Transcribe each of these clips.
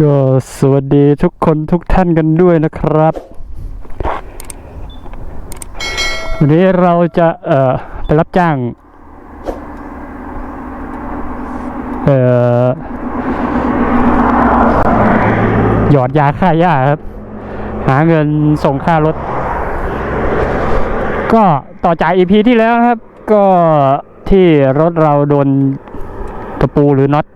ก็สวัสดีทุกคนทุกท่านกันด้วยนะครับ วันนี้เราจะเอ่อไปรับจ้าง เอ่อหยอดยาฆ่าหญ้าครับ หาเงินส่งค่ารถ ก็ต่อจากอีพีที่แล้วครับ ก็ที่รถเราโดนตะปูหรือน็อต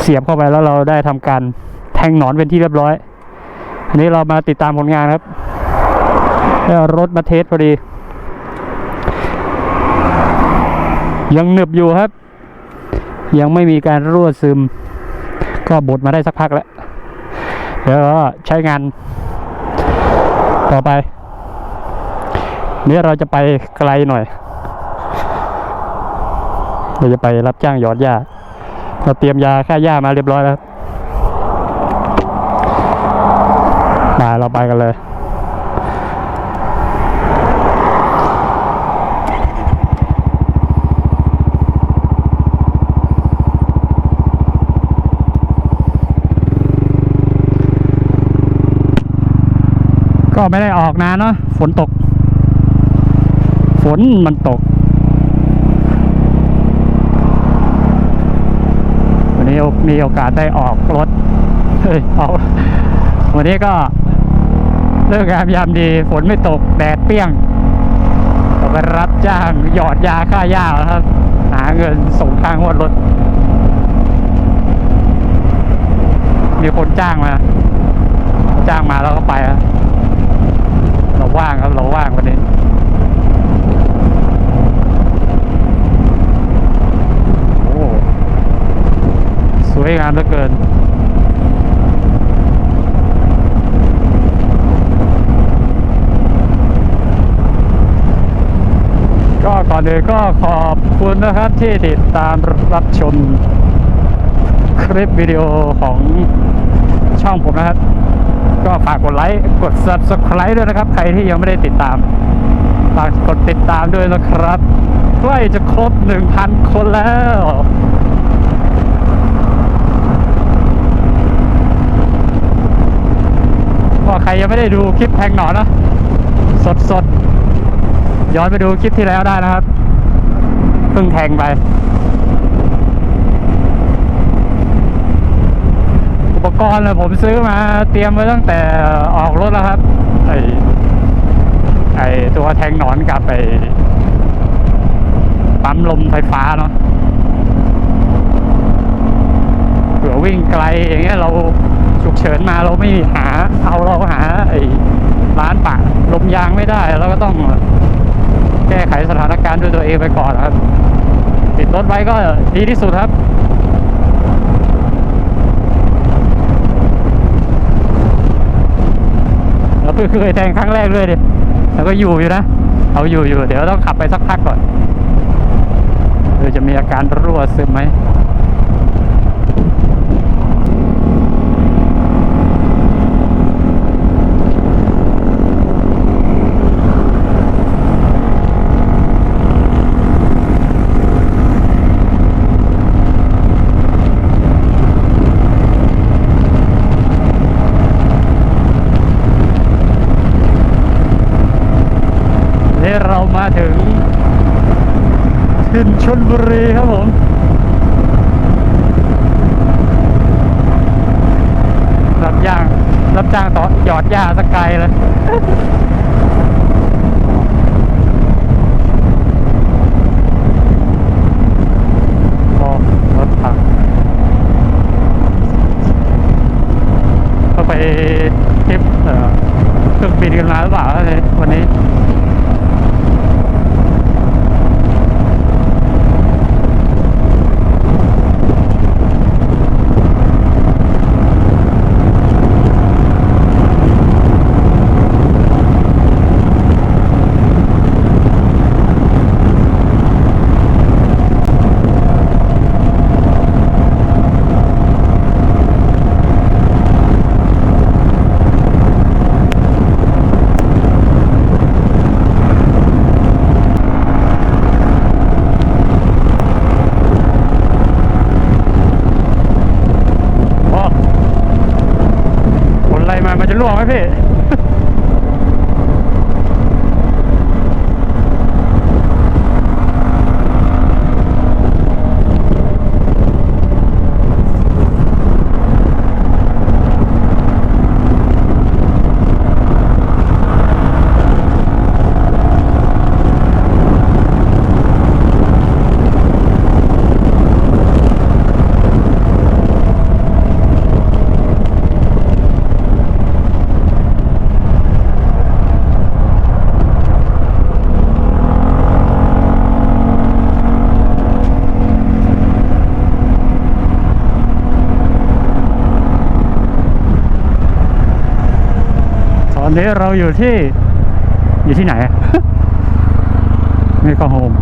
เสียบเข้าไปแล้วเราได้ทำการแทงหนอนเป็นที่เรียบร้อย อันนี้เรามาติดตามผลงานครับรถมาเทสพอดี ยังหนึบอยู่ครับ ยังไม่มีการรั่วซึม ก็บดมาได้สักพักแล้ว เดี๋ยวใช้งานต่อไปนี่เราจะไปไกลหน่อย เราจะไปรับจ้างยอดหญ้า เราเตรียมยาฆ่าหญ้ามาเรียบร้อยแล้วมาเราไปกันเลยก็ไม่ได้ออกนานเนาะฝนตก ฝนมันตก วันนี้ มีโอกาสได้ออกรถเฮ้ยออกวันนี้ก็เลิกงามยามดีฝนไม่ตกแดดเปี้ยงเราไปรับจ้างหยอดยาฆ่าหญ้าครับ หาเงินส่งทางวดรถ มีคนจ้างมา จ้างมาแล้วก็ไปครับเราว่างครับเราว่างวันนี้ โอ้ สวยงามเหลือเกินก็ก่อนอื่นก็ขอบคุณนะครับที่ติดตามรับชมคลิปวิดีโอของช่องผมนะครับ ก็ฝากกดไลค์กด subscribe ด้วยนะครับ ใครที่ยังไม่ได้ติดตามฝากกดติดตามด้วยนะครับ ใกล้จะครบ 1,000 คนแล้ว ก็ใค รยังไม่ได้ดูคลิปแทงหนอนนะ สดสดๆย้อนไปดูคลิปที่แล้วได้นะครับ เพิ่งแทงไป อุปกรณ์เนี่ยผมซื้อมาเตรียมไว้ตั้งแต่ออกรถแล้วครับ ไอไอตัวแทงหนอนกับไอปั๊มลมไฟฟ้าเนาะเผื่อวิ่งไกลอย่างเงี้ยเรา ฉุกเฉินมาเราไม่หา เอาเราหาไอร้านปะลมยางไม่ได้เราก็ต้องแก้ไขสถานการณ์ด้วยตัวเองไปก่อนครับ ติดรถไว้ก็ดีที่สุดครับแล้วเพิ่งเคยแทงครั้งแรกเลยดิแล้วก็อยู่อยู่นะเอาอยู่อยู่เดี๋ยวต้องขับไปสักพักก่อนเดี๋ยวจะมีอาการรั่วซึมไหม นี่เรามาถึงทินชนบุรีครับผมรับย่างรับจ้างต่อหยอดหญ้าสกไกลเลยโอ้รถพังก็ไปทริปเออเครื่องบินกันมาหรือเปล่าวันนี้ ล่วงไหมพี่ ตอ นี้เราอยู่ที่ อยู่ที่ไหนนี่ก็โฮม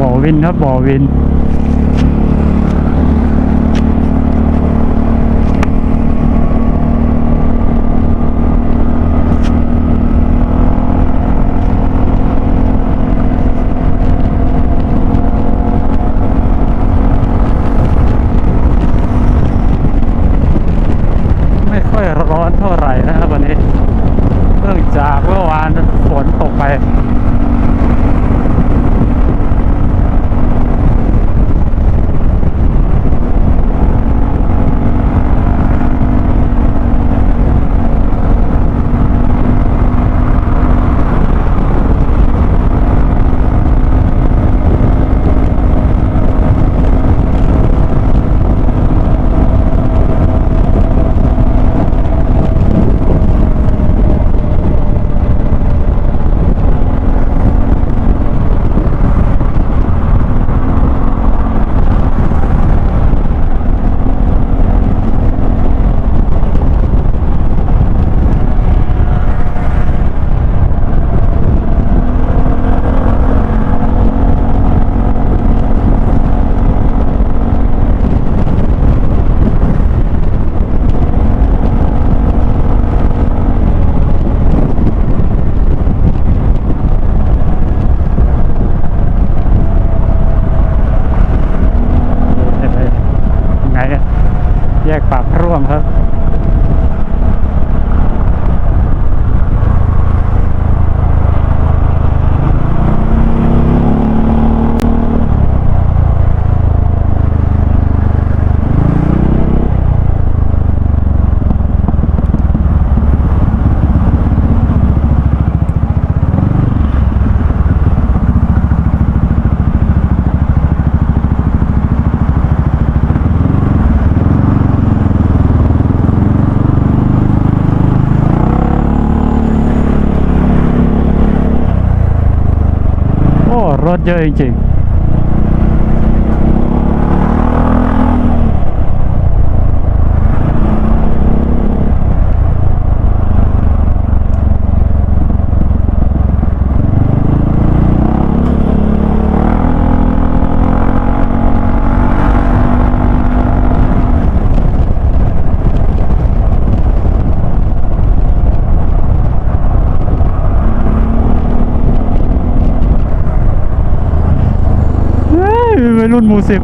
บ่อวินครับบ่อวิน ไม่ค่อยร้อนเท่าไหร่นะครับวันนี้เนื่องจากเมื่อวาน ฝนตกไป ยังไงเนี่ยแยกปากร่วมครับ โอ้ รถเยอะจริงๆเฮ้ย วัยรุ่นหมู่สิบ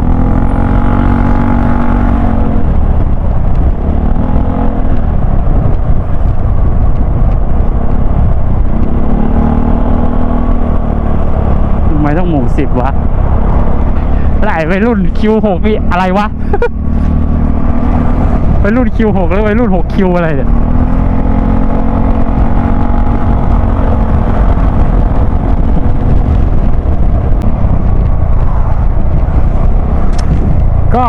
ทำไมต้องหมู่สิบวะแล้วไอ้วัยรุ่นคิวหกนี่อะไรวะวัยรุ่นคิวหกแล้ววัยรุ่นหกคิวอะไรเนี่ย ก็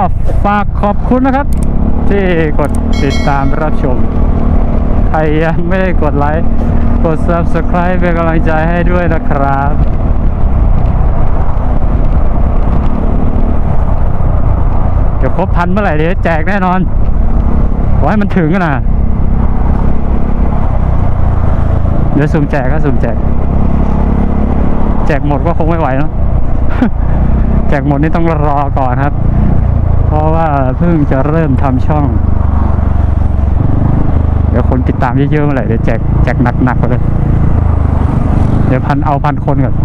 ฝากขอบคุณนะครับ ที่กดติดตามรับชม ใครยังไม่ได้กดไลค์กด Subscribe เป็นกำลังใจให้ด้วยนะครับเดี๋ยวครบพันเมื่อไหร่เดี๋ยวแจกแน่นอน ขอให้มันถึงนะเดี๋ยวสุ่มแจกก็สุ่มแจก แจกหมดก็คงไม่ไหวเนอะแจกหมดนี่ต้องรอก่อนครับ ราะว่าเพิ่งจะเริ่มทำช่อง เดี๋ยวคนติดตามเยอะๆเมื่อไหร่เดี๋ยวแจกแจกหนักๆไปเลย เดี๋ยวพันเอาพันคนก่อน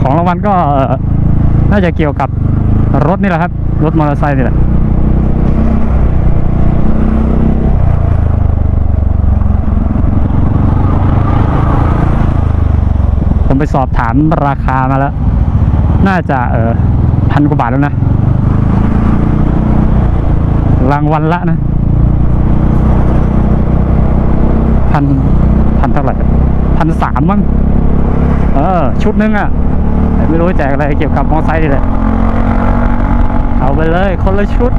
ของรางวันก็น่าจะเกี่ยวกับรถนี่แหละครับ รถมอเตอร์ไซค์นี่แหละ ผมไปสอบถามราคามาแล้ว น่าจะเออพันกว่าบาทแล้วนะ รางวัลละนะพันพันเท่าไหร่พันสามมั้งเออ ชุดนึงอะ่ะ ไม่รู้แจกอะไรเกี่ยวกับมอไซค์นี่แหละเอาไปเลยคนละชุด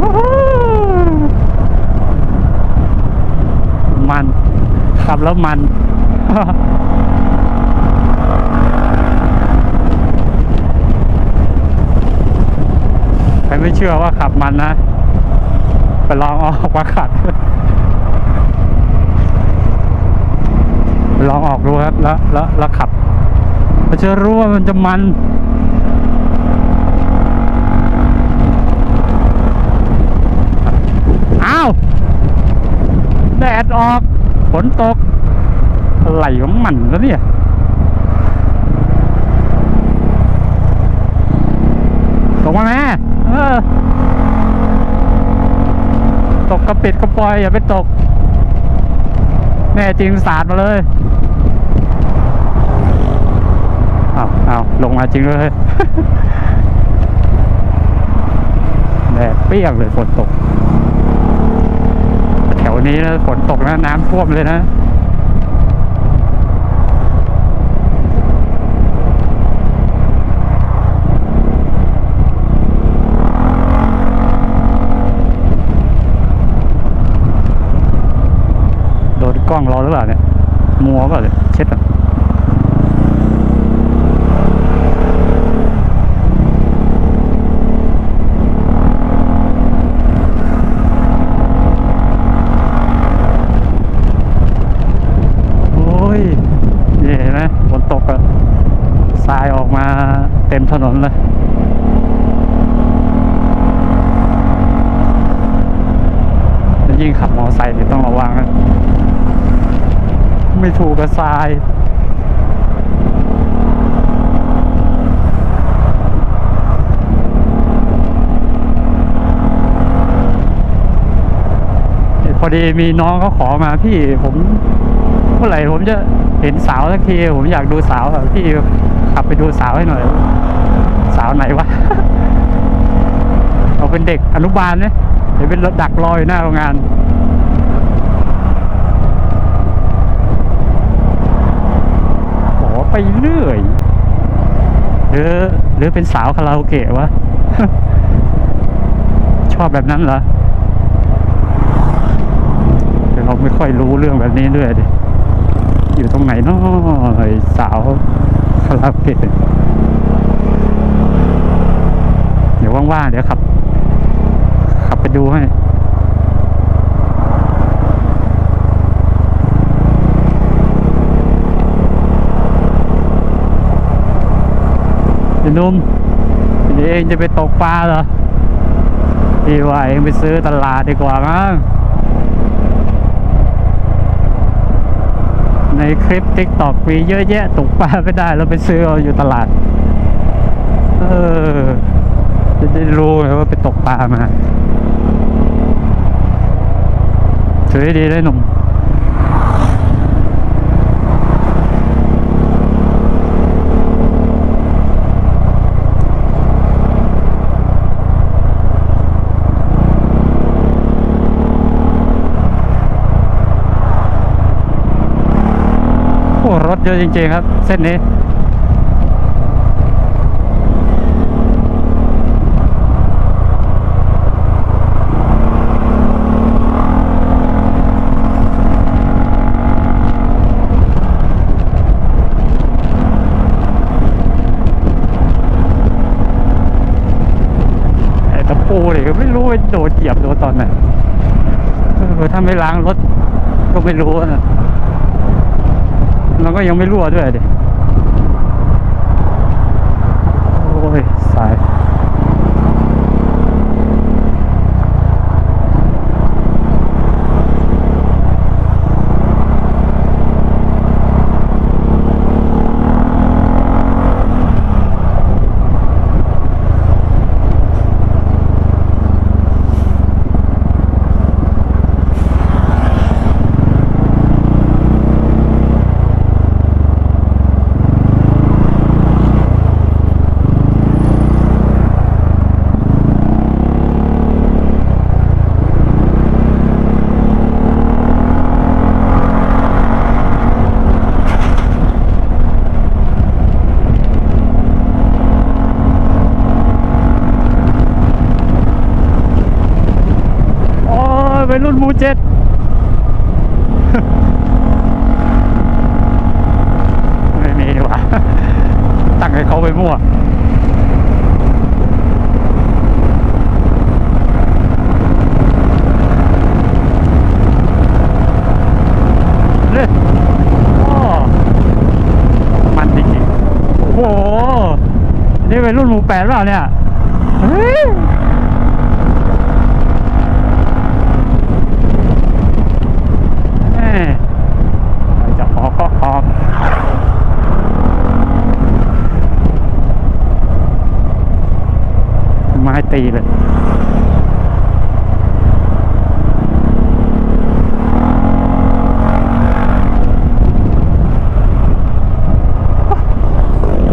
วู้ฮู้มัน ขับแล้วมันใครไม่เชื่อว่าขับมันนะ ไปลองออกมาขัดลองออกดูครับแล้วแล้วแล้วขับเราจะรู้ว่ามันจะมัน อ้าว แดดออก นตกอะไรของมันแล้วเนี่ยตกมาแม่เออ ตกกระปิดกระปล่อยอย่าไปตก แน่จริงสาดมาเลย เอาวอ้าลงมาจริงเลยแดดเปรี้ยงเลยฝนตก ถวนี้นะฝนตกนะน้ำท่วมเลยนะโดนกล้องรอหรือเปล่าเนี่ยมัวก็เลยเช็ดอะโอ้ยนี่เห็นไหมฝนตกอะทรายออกมาเต็มถนนเลยยิ่งขับมอไซค์นี่ต้องระวังนะไม่ถูกกับทรายพอดีมีน้องเขาขอมาพี่ผมเมื่อไหร่ผมจะเห็นสาวสักที ผมอยากดูสาวอะพี่ ขับไปดูสาวให้หน่อย สาวไหนวะ เอาเป็นเด็กอนุบาลเนี่ยเดี๋ยวเป็นรถดักรอยหน้าโรงงานขอไปเรื่อยหรือหรือเป็นสาวคาราโอเกะวะ ชอบแบบนั้นเหรอแต่เราไม่ค่อยรู้เรื่องแบบนี้ด้วยดิอยู่ตรงไหนเนาะไอ้สาว ราโอเกะเดี๋ยวว่างๆเดี๋ยวขับ ขับไปดูให้นุ่มนี่เองจะไปตกปลาเหรอพี่ว่าเองไปซื้อตลาดดีกว่ามั้ง ในคลิปติ๊กตอกมีเยอะแยะตกปลาไม่ได้เราไปซื้อเอาอยู่ตลาด เออ จะได้รู้ว่าไปตกปลามาถือดีได้หนุ่ม เยอะจริงๆครับ เส้นนี้ไอ้ตก็ไม่รู้ว่าโดนเหยียบโดนตอนไหนถ้าไม่ล้างรถก็ไม่รู้นะ มันก็ยังไม่รั่วด้วยดิโอ้ยสาย โอ้ยเป็นรุ่นหมูเจ็ด ไม่มีดีกว่า ตั้งให้เขาไปมั่ว เฮ้ยโอ้มันจริงๆ โอ้โห นี่เป็นรุ่นหมูแปดเปล่าเนี่ยเฮ้ยจะออกก็ออกไม้ตีเลย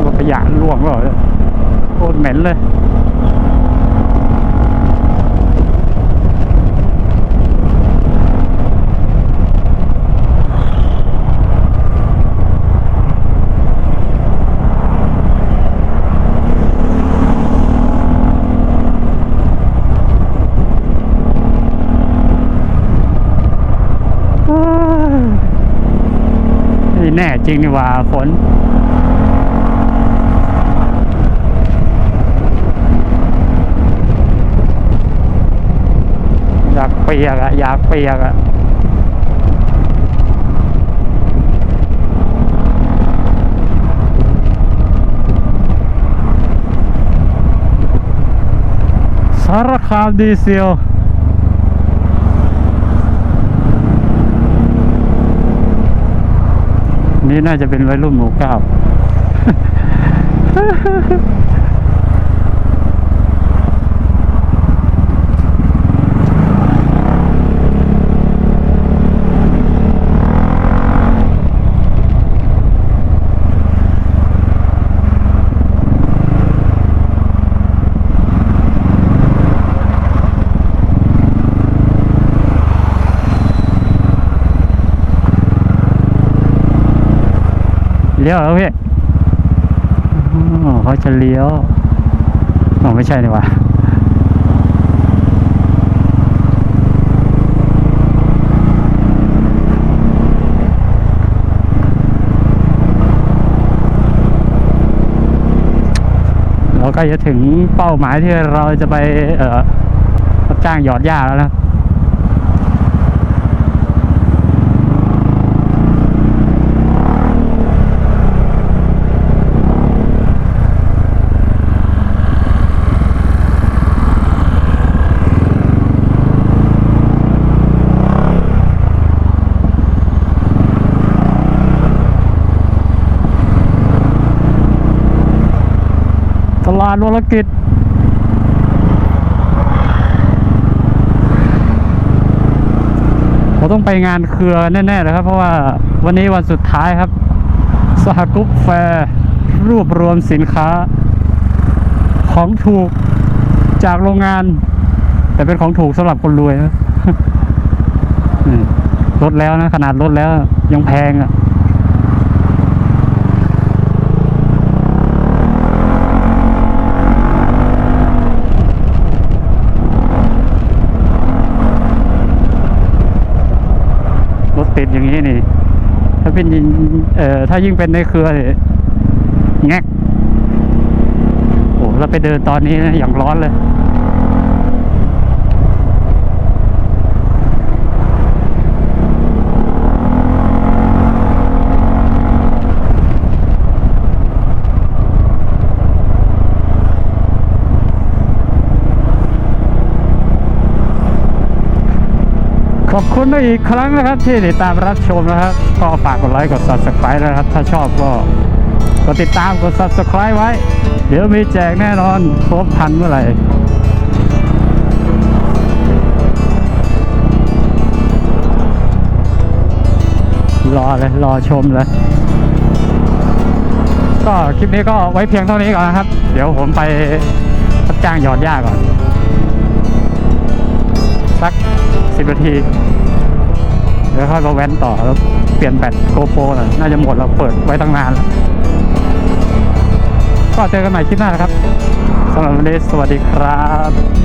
ว่าขยะล่วงแล้วโคตรเหม็นเลย นี่แน่ จริงนี่ว่าฝน อยากเปียกอะอยากเปียกอะสารคามดีเซล นี่น่าจะเป็นวัยรุ่นหมู่เก้า เลี้ยวแล้วพี่เขาจะเลี้ยวอ๋อไม่ใช่นี่ว่าเรากล้จะถึงเป้าหมายที่เราจะไป เอ่อรับจ้างหยอดหญ้าแล้วนะ ตลาดวรกิจผมต้องไปงานเครือแน่ๆเลยครับ เพราะว่าวันนี้วันสุดท้ายครับ สหกุ๊ปแฟร์รวบรวมสินค้า ของถูกจากโรงงาน แต่เป็นของถูกสำหรับคนรวยนะลดแล้วนะ ขนาดลดแล้วยังแพงอะถติดอย่าง นี้นี่ ถ้าเป็นยิงเอ่อถ้ายิ่งเป็นในเครือนี่แงกโอ้เราไปเดินตอนนี้นะอย่างร้อนเลย ขอบคุณอีกครั้งนะครับ ที่ติดตามรับชมนะครับ ก็ฝากกดไลค์กด subscribe นะครับ ถ้าชอบก็กดติดตามกด subscribe ไว้ เดี๋ยวมีแจกแน่นอนครบพันเมื่อไหร่รอเลย รอชมเลย ก็คลิปนี้ก็ไว้เพียงเท่านี้ก่อนนะครับ เดี๋ยวผมไปรับจ้างหยอดหญ้าก่อน สักสิบนาทีเดี๋ยวค่อยมาแว้นต่อแล้วเปลี่ยนแบตโกโปรน่อยน่าจะหมดเราเปิดไว้ตั้งนานแล้วก็เจอกันใหม่คลิปหน้านะครับสำหรับวันนี้สวัสดีครับ